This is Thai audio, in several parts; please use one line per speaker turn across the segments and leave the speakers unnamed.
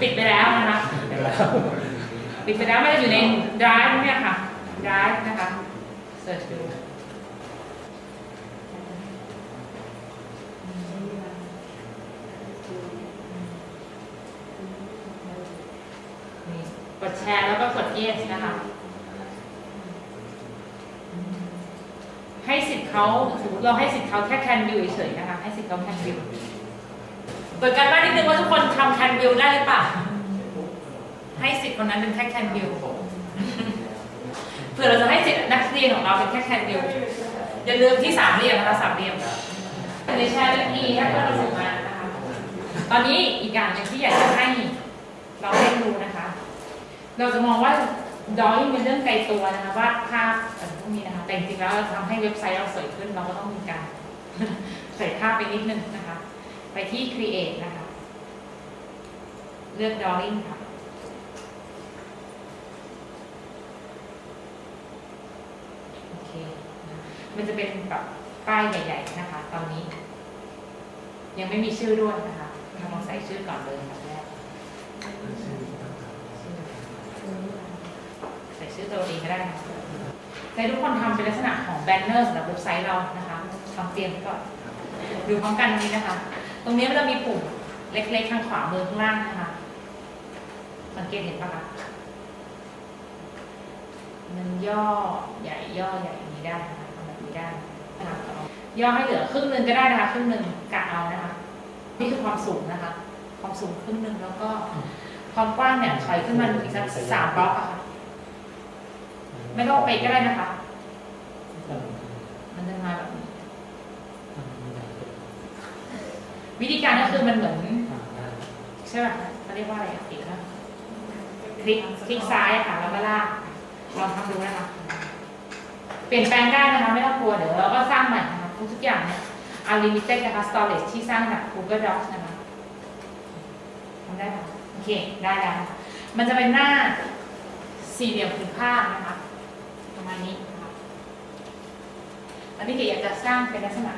ปิดไปแล้วนะคะ
เห็นแล้ว
ปิดไปแล้วมันจะอยู่ใน drive เนี่ยค่ะ drive นะคะเสิร์ชดูกดแชร์แล้วก็กด yes นะคะ ให้สิทธิ์เขาสมมติเราให้สิทธิ์เขาแค่ can view เฉยๆนะคะ ให้สิทธิ์เขา can view เปิดกันบ้านนิดนึงว่าทุกคนทำ can view ได้หรือเปล่า ให้สิทธิ์คนนั้นเป็นแค่ can view เผื่อเราจะให้สิทธิ์นักเรียนของเราเป็นแค่ can view อย่าลืมที่สามเหลี่ยมนะคะสามเหลี่ยมในแชร์เรื่องนี้ถ้าเพื่อนเราส่งมานะคะ ตอนนี้อีกอย่างหนึงที่อยากจะให้เราได้ดูนะคะ เราจะมองว่าดอ w ิ n เป็นเรื่องไกลตัวนะคะวาดภาพพวกนี้นะคะ แต่จริงๆแล้วเราทำให้เว็บไซต์เราสวยขึ้นเราก็ต้องมีการใส่ภาพไปนิดนึงนะคะ ไปที่ create นะคะ เลือก drawing ค่ะ โอเคนะมันจะเป็นแบบป้ายใหญ่ๆนะคะ ตอนนี้ ยังไม่มีชื่อด้วยนะคะเราลองใส่ชื่อก่อนเลยแบบแรกใส่ชื่อตัวเองก็ได้นะในทุกคนทำเป็นลักษณะของแบนเนอร์สำหรับเว็บไซต์เรานะคะทำเตรียมไว้ก่อนดูพร้อมกันตรงนี้นะคะ ตรงนี้มันจะมีปุ่มเล็กๆทางขวามือข้างล่างนะคะ สังเกตเห็นปะคะ มันย่อใหญ่ย่อใหญ่อย่างนี้ได้นะคะทำแบบนี้ได้นะคะย่อให้เหลือครึ่งหนึ่งก็ได้นะคะครึ่งหนึ่งกะเอานะคะ นี่คือความสูงนะคะ ความสูงครึ่งหนึ่งแล้วก็ความกว้างเนี่ยถอยขึ้นมาอีกสักสามบล็อกอะค่ะ ไม่ต้องไปก็ได้นะคะ มันจะมาแบบนี้ วิธีการก็คือมันเหมือนใช่ป่ะเขาเรียกว่าอะไรอะอีกนะคลิกคลิกซ้ายอะค่ะแล้วก็ลากลองทำดูนะคะ เปลี่ยนแปลงได้นะคะไม่ต้องกลัวเดี๋ยวเราก็สร้างใหม่นะคะทุกๆอย่างเนี่ย unlimited นะคะ storage ที่สร้างจาก Google Docs นะคะทำได้ไหมโอเค ได้แล้วนะคะมันจะเป็นหน้าสี่เหลี่ยมผืนผ้านะคะประมาณนี้นะคะอันนี้เก๋อยากจะสร้างเป็นลักษณะ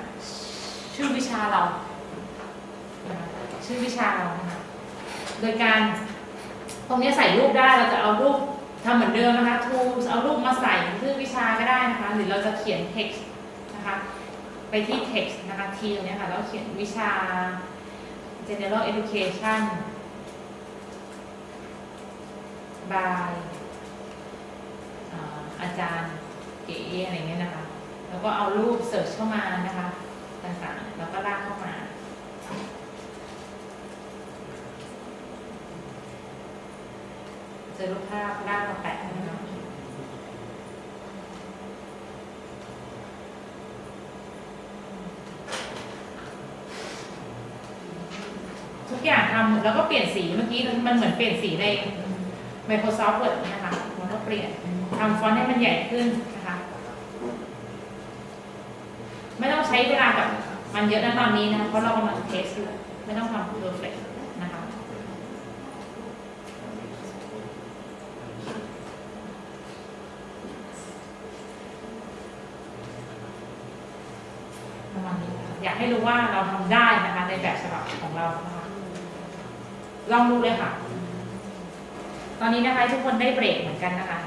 ชื่อวิชาเรานะคะ ชื่อวิชาเรานะคะโดยการตรงนี้ใส่รูปได้เราจะเอารูปทำเหมือนเดิมนะคะ tools เอารูปมาใส่ชื่อวิชาก็ได้นะคะ หรือเราจะเขียน text นะคะ ไปที่ text นะคะ t ตรงนี้ค่ะแล้วเขียนวิชา general education by อาอาจารย์เก๋อะไรเงี้ยนะคะ แล้วก็เอารูปเสิร์ชเข้ามานะคะ ต่างๆ แล้วก็ลากเข้ามา เจอรูปภาพลากมาแปะนะคะทุกอย่างทำแล้วก็เปลี่ยนสีเมื่อกี้มันเหมือนเปลี่ยนสีใน Microsoft Word นะคะมันก็เปลี่ยนทำฟอนต์ให้มันใหญ่ขึ้นนะคะ ไม่ต้องใช้เวลากับมันเยอะนะตอนนี้นะคะเพราะเรากำลังเทสอยู่ไม่ต้องทำ perfect นะคะาณนี้ อยากให้รู้ว่าเราทำได้นะคะ ในแบบฉบับของเรานะคะลองดูเลยค่ะ ตอนนี้นะคะทุกคนได้เบรกเหมือนกันนะคะ